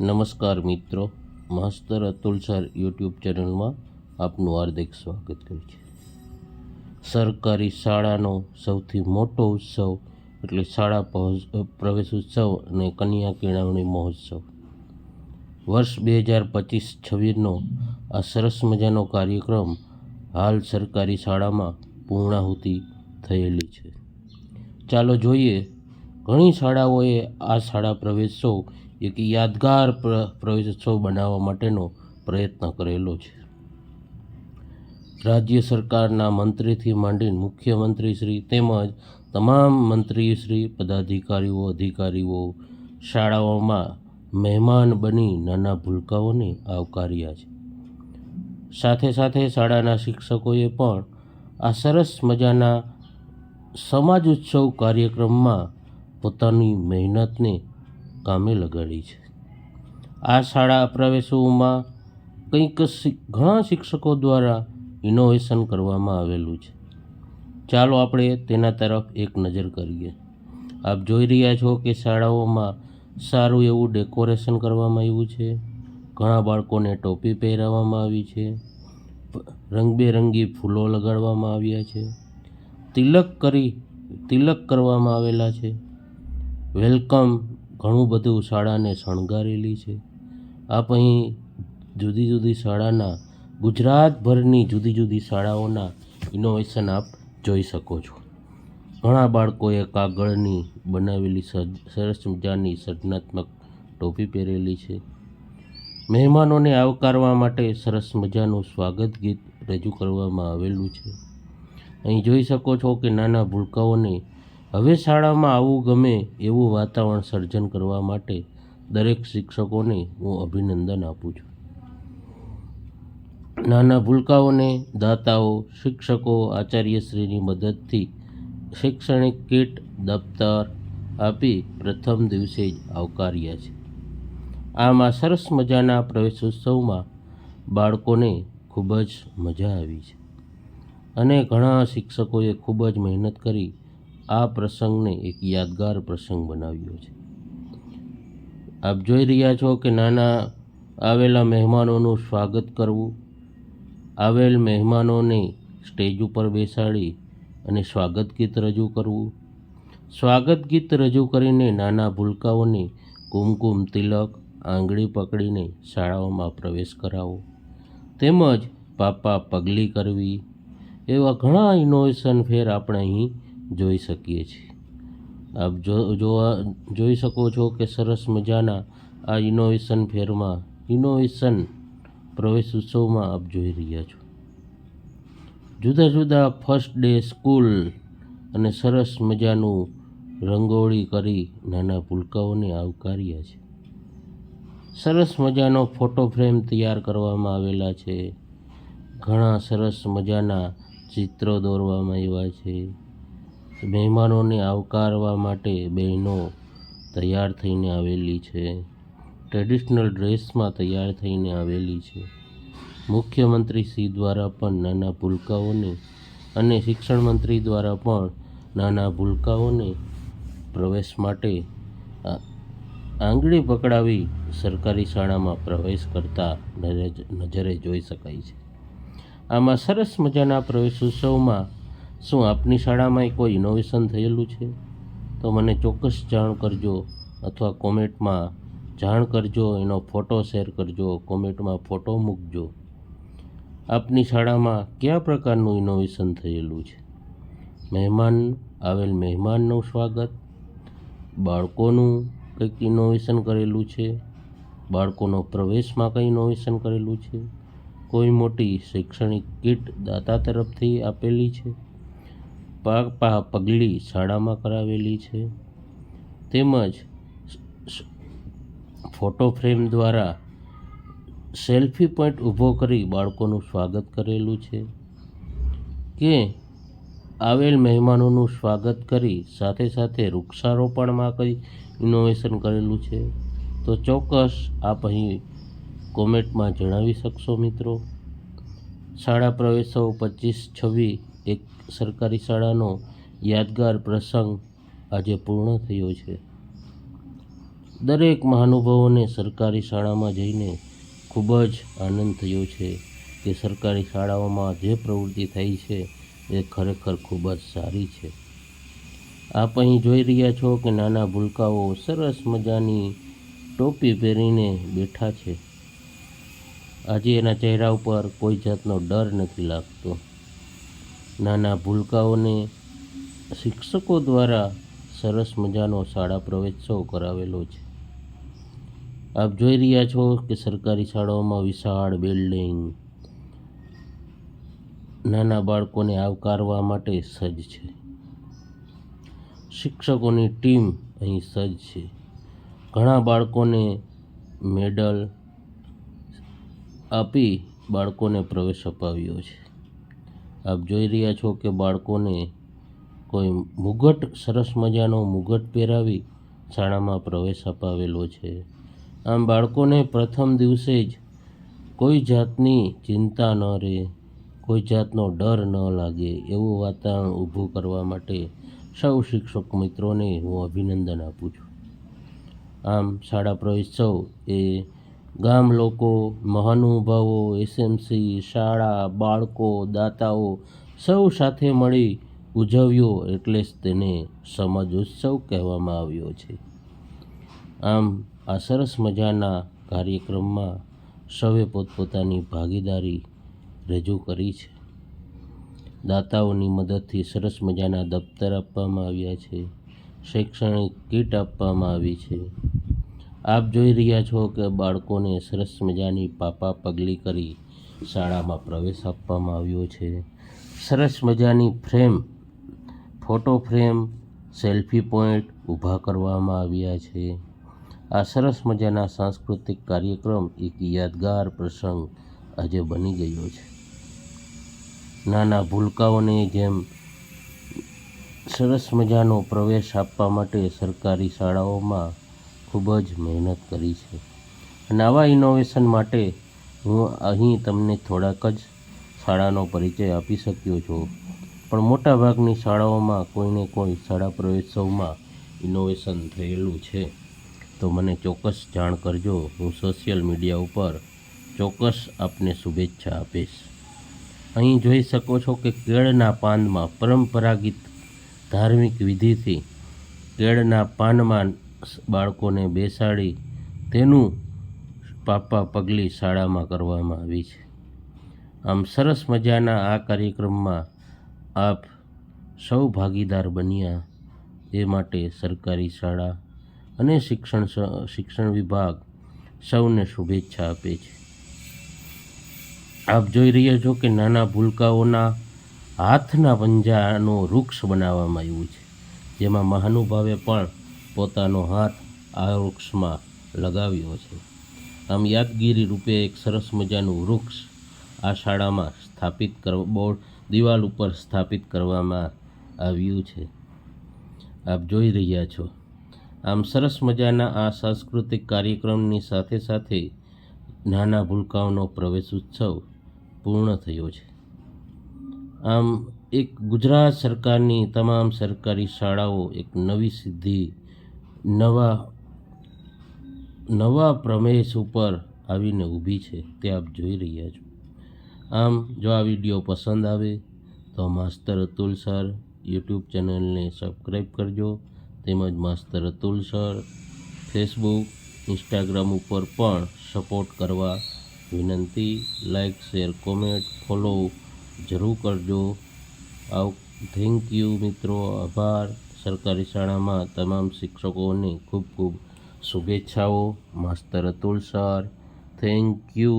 નમસ્કાર મિત્રો માસ્તર Atul sir YouTube ચેનલમાં આપનું હાર્દિક સ્વાગત કરું છે. સરકારી શાળાનો સૌથી મોટો ઉત્સવ એટલે શાળા પ્રવેશ ઉત્સવ અને કન્યા કેળવણી મહોત્સવ. વર્ષ બે હજાર પચીસ છવ્વીસનો આ સરસ મજાનો કાર્યક્રમ હાલ સરકારી શાળામાં પૂર્ણાહુતિ થયેલી છે. ચાલો જોઈએ, ઘણી શાળાઓએ આ શાળા પ્રવેશોત્સવ એક યાદગાર પ્ર- પ્રવેશોત્સવ બનાવવા માટેનો પ્રયત્ન કરેલો છે. રાજ્ય સરકારના મંત્રીથી માંડીને મુખ્યમંત્રીશ્રી તેમજ તમામ મંત્રીશ્રી પદાધિકારીઓ, અધિકારીઓ શાળાઓમાં મહેમાન બની નાના ભૂલકાઓને આવકાર્યા છે. સાથે સાથે શાળાના શિક્ષકોએ પણ આ સરસ મજાના સમાજ ઉત્સવ કાર્યક્રમમાં પોતાની મહેનતને કામે લગાડી છે. આ શાળા પ્રવેશોમાં કંઈક ઘણા શિક્ષકો દ્વારા ઇનોવેશન કરવામાં આવેલું છે. ચાલો આપણે તેના તરફ એક નજર કરીએ. આપ જોઈ રહ્યા છો કે શાળાઓમાં સારું એવું ડેકોરેશન કરવામાં આવ્યું છે. ઘણા બાળકોને ટોપી પહેરાવવામાં આવી છે. રંગબેરંગી ફૂલો લગાડવામાં આવ્યા છે. તિલક કરી, તિલક કરવામાં આવેલા છે. વેલકમ ઘણું બધું શાળાને શણગારેલી છે. આપ અહીં જુદી જુદી શાળાના, ગુજરાતભરની જુદી જુદી શાળાઓના ઇનોવેશન આપ જોઈ શકો છો. ઘણા બાળકોએ કાગળની બનાવેલી સરસ મજાની સર્જનાત્મક ટોપી પહેરેલી છે. મહેમાનોને આવકારવા માટે સરસ મજાનું સ્વાગત ગીત રજૂ કરવામાં આવેલું છે. અહીં જોઈ શકો છો કે નાના ભૂલકાઓને હવે શાળામાં આવવું ગમે એવું વાતાવરણ સર્જન કરવા માટે દરેક શિક્ષકોને હું અભિનંદન આપું છું. નાના ભૂલકાઓને દાતાઓ, શિક્ષકો, આચાર્યશ્રીની મદદથી શૈક્ષણિક કીટ, દફતર આપી પ્રથમ દિવસે જ આવકાર્યા છે. આમાં સરસ મજાના પ્રવેશોત્સવમાં બાળકોને ખૂબ જ મજા આવી છે. અને ઘણા શિક્ષકોએ ખૂબ જ મહેનત કરી આ પ્રસંગને એક યાદગાર પ્રસંગ બનાવ્યો છે. આપ જોઈ રહ્યા છો કે નાના આવેલા મહેમાનોનું સ્વાગત કરવું, આવેલ મહેમાનોને સ્ટેજ ઉપર બેસાડી અને સ્વાગત ગીત રજૂ કરવું. સ્વાગત ગીત રજૂ કરીને નાના ભૂલકાઓને કુમકુમ તિલક, આંગળી પકડીને શાળાઓમાં પ્રવેશ કરાવો. તેમજ પાપા પગલી કરવી. એવા ઘણા ઇનોવેશન ફેર આપણે અહીં જોઈ શકીએ છીએ. આપ જો, જોવા, જોઈ શકો છો કે સરસ મજાના આ ઇનોવેશન ફેરમાં ઇનોવેશન પ્રવેશ ઉત્સવમાં આપ જોઈ રહ્યા છો. જુદા જુદા ફર્સ્ટ ડે સ્કૂલ અને સરસ મજાનું રંગોળી કરી નાના પુલકાઓને આવકાર્યા છે. સરસ મજાનો ફોટો ફ્રેમ તૈયાર કરવામાં આવેલા છે. ઘણા સરસ મજાના ચિત્રો દોરવામાં આવ્યા છે. મહેમાનોને આવકારવા માટે બહેનો તૈયાર થઈને આવેલી છે. ટ્રેડિશનલ ડ્રેસમાં તૈયાર થઈને આવેલી છે. મુખ્યમંત્રી શ્રી દ્વારા પણ નાના ભૂલકાઓને અને શિક્ષણ મંત્રી દ્વારા પણ નાના ભૂલકાઓને પ્રવેશ માટે આંગળી પકડાવી સરકારી શાળામાં પ્રવેશ કરતા નજરે જોઈ શકાય છે. આમાં સરસ મજાના પ્રવેશ ઉત્સવમાં શું આપની શાળામાં કોઈ ઇનોવેશન થયેલું છે? તો મને ચોક્કસ જાણ કરજો અથવા કોમેન્ટમાં જાણ કરજો, એનો ફોટો શેર કરજો, કોમેન્ટમાં ફોટો મૂકજો. આપની શાળામાં કયા પ્રકારનું ઇનોવેશન થયેલું છે? મહેમાન આવેલ મહેમાનનું સ્વાગત. બાળકોનું કંઈક ઇનોવેશન કરેલું છે? બાળકોનો પ્રવેશમાં કંઈ ઇનોવેશન કરેલું છે? કોઈ મોટી શૈક્ષણિક કીટ દાતા તરફથી આપેલી છે? પગલી શાળામાં કરાવેલી છે. તેમજ ફોટો ફ્રેમ દ્વારા સેલ્ફી પોઈન્ટ ઊભો કરી બાળકોનું સ્વાગત કરેલું છે. કે આવેલ મહેમાનોનું સ્વાગત કરી સાથે સાથે વૃક્ષારોપણમાં કંઈ ઇનોવેશન કરેલું છે. તો ચોક્કસ આપ અહીં કોમેન્ટમાં જણાવી શકશો મિત્રો? શાળા પ્રવેશો પચીસ છવ્વીસ સરકારી શાળાનો યાદગાર પ્રસંગ આજે પૂર્ણ થયો છે. દરેક મહાનુભાવોને સરકારી શાળામાં જઈને ખૂબ જ આનંદ થયો છે કે સરકારી શાળાઓમાં જે પ્રવૃત્તિ થઈ છે એ ખરેખર ખૂબ જ સારી છે. આપ અહીં જોઈ રહ્યા છો કે નાના ભૂલકાઓ સરસ મજાની ટોપી પહેરીને બેઠા છે. આજે એના ચહેરા ઉપર કોઈ જાતનો ડર નથી લાગતો. નાના ભૂલકાઓને શિક્ષકો દ્વારા સરસ મજાનો શાળા પ્રવેશોત્સવ કરાવેલો છે. આપ જોઈ રહ્યા છો કે સરકારી શાળાઓમાં વિશાળ બિલ્ડિંગ નાના બાળકોને આવકારવા માટે સજ્જ છે. શિક્ષકોની ટીમ અહીં સજ્જ છે. ઘણા બાળકોને મેડલ આપી બાળકોને પ્રવેશ અપાવ્યો છે. આપ જોઈ રહ્યા છો કે બાળકોને કોઈ મુગટ સરસ મજાનો મુગટ પહેરાવી શાળામાં પ્રવેશ અપાવેલો છે. આમ બાળકોને પ્રથમ દિવસે જ કોઈ જાતની ચિંતા ન રહે, કોઈ જાતનો ડર ન લાગે એવું વાતાવરણ ઊભું કરવા માટે સૌ શિક્ષક મિત્રોને હું અભિનંદન આપું છું. આમ શાળા પ્રવેશોત્સવ એ ગામ લોકો મહાનુભાવો, એસએમસી, શાળા, બાળકો, દાતાઓ સૌ સાથે મળી ઉજવ્યો એટલે જ તેને સમજ ઉત્સવ કહેવામાં આવ્યો છે. આમ આ સરસ મજાના કાર્યક્રમમાં સૌએ પોતપોતાની ભાગીદારી રજૂ કરી છે. દાતાઓની મદદથી સરસ મજાના દફતર આપવામાં આવ્યા છે. શૈક્ષણિક કીટ આપવામાં આવી છે. આપ જોઈ રહ્યા છો કે બાળકોને સરસ મજાની પાપા પગલી કરી શાળામાં પ્રવેશ આપવામાં આવ્યો છે. સરસ મજાની frame, photo frame, selfie point ઊભા કરવામાં આવ્યા છે. આ સરસ મજાના સાંસ્કૃતિક કાર્યક્રમ એક યાદગાર પ્રસંગ આજે બની ગયો છે. નાના ભૂલકાઓને જેમ સરસ મજાનો પ્રવેશ આપવા માટે સરકારી શાળાઓમાં ખૂબ જ મહેનત કરી છે. અને આવા ઇનોવેશન માટે હું અહીં તમને થોડાક જ શાળાનો પરિચય આપી શક્યો છું. પણ મોટાભાગની શાળાઓમાં કોઈને કોઈ શાળા પ્રવેશોમાં ઇનોવેશન થયેલું છે. તો મને ચોક્કસ જાણ કરજો, હું સોશિયલ મીડિયા ઉપર ચોક્કસ આપને શુભેચ્છા આપીશ. અહીં જોઈ શકો છો કે કેળના પાનમાં પરંપરાગત ધાર્મિક વિધિથી કેળના પાનમાં બાળકોને બેસાડી તેનું પાપા પગલી શાળામાં કરવામાં આવી છે. આમ સરસ મજાના આ કાર્યક્રમમાં આપ સૌ ભાગીદાર બન્યા એ માટે સરકારી શાળા અને શિક્ષણ શિક્ષણ વિભાગ સૌને શુભેચ્છા આપે છે. આપ જોઈ રહ્યા છો કે નાના ભૂલકાઓના હાથના પંજાનો વૃક્ષ બનાવવામાં આવ્યું છે. જેમાં મહાનુભાવે પણ પોતાનો હાથ આ વૃક્ષમાં લગાવ્યો છે. આમ યાદગીરી રૂપે એક સરસ મજાનું વૃક્ષ આ શાળામાં સ્થાપિત કર બોર્ડ, દિવાલ ઉપર સ્થાપિત કરવામાં આવ્યું છે. આપ જોઈ રહ્યા છો. આમ સરસ મજાના આ સાંસ્કૃતિક કાર્યક્રમની સાથે સાથે નાના ભૂલકાઓનો પ્રવેશ ઉત્સવ પૂર્ણ થયો છે. આમ એક ગુજરાત સરકારની તમામ સરકારી શાળાઓ એક નવી સિદ્ધિ નવા નવા પ્રમેશ ઉપર આવીને ઊભી છે તે આપ જોઈ રહ્યા છો. આમ, જો આ વીડિયો પસંદ આવે, તો માસ્તર અતુલ સર યુટ્યુબ ચેનલને સબસ્ક્રાઈબ કરજો. તેમજ માસ્તર અતુલ સર ફેસબુક, ઇન્સ્ટાગ્રામ ઉપર પણ સપોર્ટ કરવા વિનંતી. લાઇક, શેર, કોમેન્ટ, ફોલો જરૂર કરજો. આવ, થેન્ક યુ મિત્રો, આભાર. સરકારી શાળામાં તમામ શિક્ષકોને ખૂબ ખૂબ શુભેચ્છાઓ. માસ્તર અતુલ સર થેન્ક યુ.